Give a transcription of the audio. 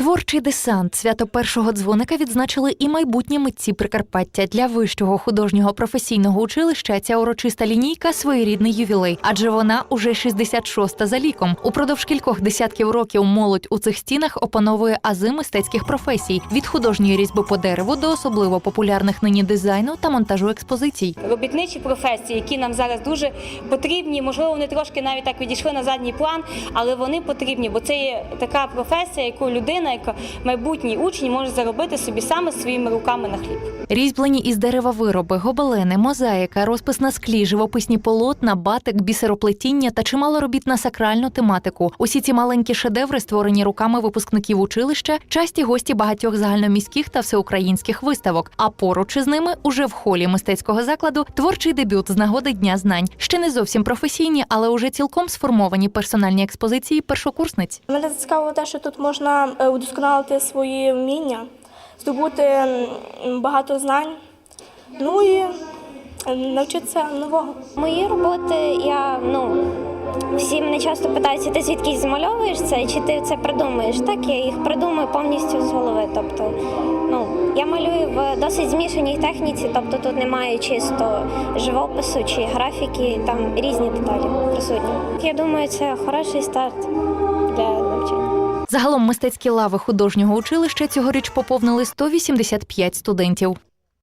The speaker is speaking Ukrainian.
Творчий десант свято першого дзвоника відзначили і майбутні митці Прикарпаття для вищого художнього професійного училища. Ця урочиста лінійка своєрідний ювілей, адже вона уже 66-та за ліком. Упродовж кількох десятків років молодь у цих стінах опановує ази мистецьких професій від художньої різьби по дереву до особливо популярних нині дизайну та монтажу експозицій. робітничі професії, які нам зараз дуже потрібні. Можливо, вони трошки навіть так відійшли на задній план, але вони потрібні, бо це є така професія, яку людина, яка майбутній учень може заробити собі саме своїми руками на хліб. Різьблені із дерева вироби, гобелени, мозаїка, розпис на склі, живописні полотна, батик, бісероплетіння та чимало робіт на сакральну тематику. Усі ці маленькі шедеври, створені руками випускників училища, часті гості багатьох загальноміських та всеукраїнських виставок. А поруч із ними уже в холі мистецького закладу творчий дебют з нагоди Дня знань. Ще не зовсім професійні, але уже цілком сформовані персональні експозиції першокурсниць. Мене зацікавило те, що тут можна е, удосконалити свої вміння, здобути багато знань, ну і навчитися нового. Мої роботи я ну. Всі мене часто питаються, ти звідки змальовуєш це, чи ти це придумуєш? Так, я їх придумую повністю з голови. Тобто, ну я малюю в досить змішаній техніці, тобто тут немає чисто живопису чи графіки, там різні деталі присутні. Я думаю, це хороший старт. Загалом мистецькі лави художнього училища цьогоріч поповнили 185 студентів.